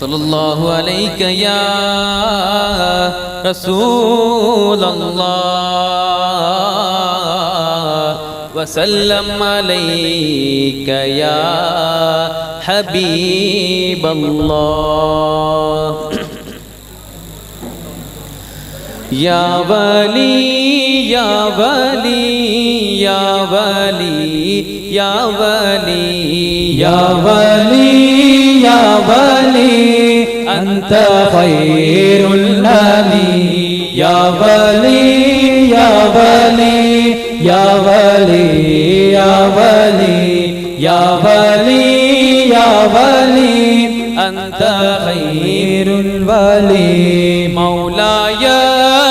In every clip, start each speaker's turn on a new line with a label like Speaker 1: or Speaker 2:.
Speaker 1: صلى الله عليك يا رسول الله وسلم عليك يا حبيب الله. يا ولي يا ولي يا ولي.
Speaker 2: யாவலி யாவலி யாவலி அந்த பயிருள்ளி யாவலி யாவலி யாவலி யாவலி யாவலி யாவலி அந்த பயிருள்வலி மௌலாயா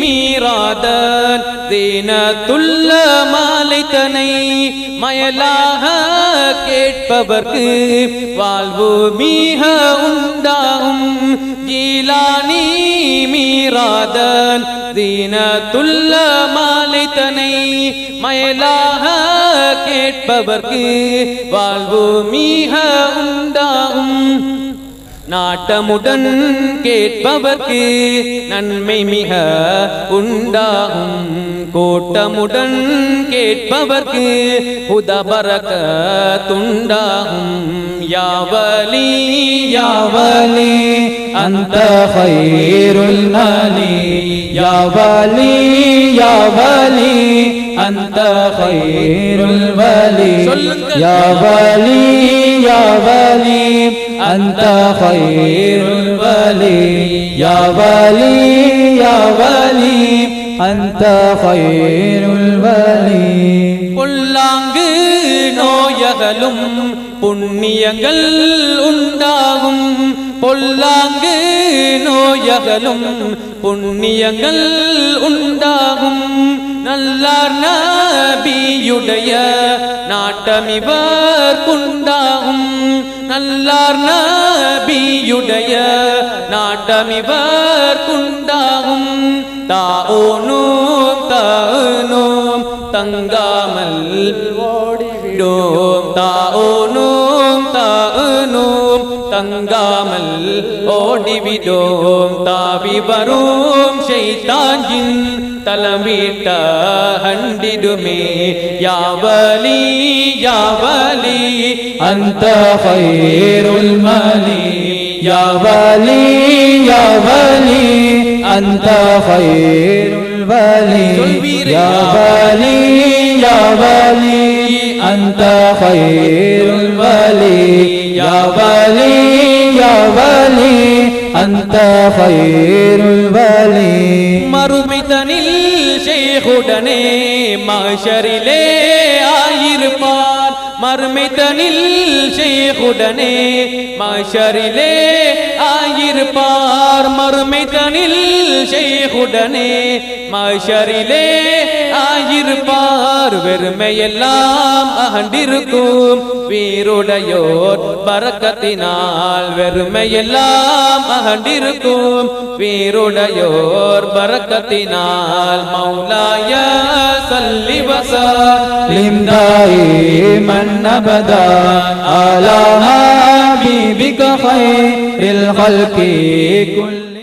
Speaker 1: மீராதன் தீனத்துள்ள மாலைத்தனை மயலாக கேட்பவர்க்கு வாழ்வு மீக உண்டாகும். ஜீலானி மீராதன் தீனத்துள்ள மாலைத்தனை மயலாக கேட்பவர்க்கு வாழ்வு மீக உண்டாகும். நாட்டமுடன் கேட்பவர்க்கு நன்மை மிக உண்டாகும். கோட்டமுடன் கேட்பவர்க்கு உதபரக துண்டாகும். யாவலி
Speaker 2: யாவலி அந்த ஹைருல் நலி யாவலி யாவலி أنت خير الولي يا ولي يا ولي أنت خير الولي يا ولي يا ولي أنت خير الولي
Speaker 1: பொல்லாங்கு நோயகலும் புண்ணியங்கள் உண்டாகும் பொல்லாங்கு நோயகலும் புண்ணியங்கள் உண்டாகும். நல்லார் நபியுடைய நாட்டமிவர் குண்டாகும். நல்லார் நபியுடைய நாட்டமிவர் குண்டாகும். தாவோனும் தானோம் தங்காமல் ஓடிவிடோ தங்காமல் ஓடிவிடோம். தாவி வரும் செய்தாயின் தலமிட்ட ஹண்டிடுமே. யாவலி யாவலி
Speaker 2: அந்த ஹைருல் மலி. யாவலி யாவலி அந்த ஹைருல் வலி யாவலி யாவலி அந்த ஹைருல் வலி அந்த வலி
Speaker 1: மறுமிதனில் ஷேகுடனே மாஷரிலே ஆயிருப்பார். மறுமிதனில் ஷேகுடனே மாஷரிலே ஆயிருப்பார். ஆர் மறுமைதனில் செய்குடனே மாஷரிலே ஆயிருப்பார் வெறுமையெல்லாம் அகண்டிருக்கும். வீருடையோர் பறக்கத்தினால் வெறுமையெல்லாம் அகண்டிருக்கும். வீருடையோர் பறக்கத்தினால் மௌலாய சல்லி
Speaker 2: வசலிந்தாயே மன்னபதா ஆலாமா حبيبك خير الخلق كل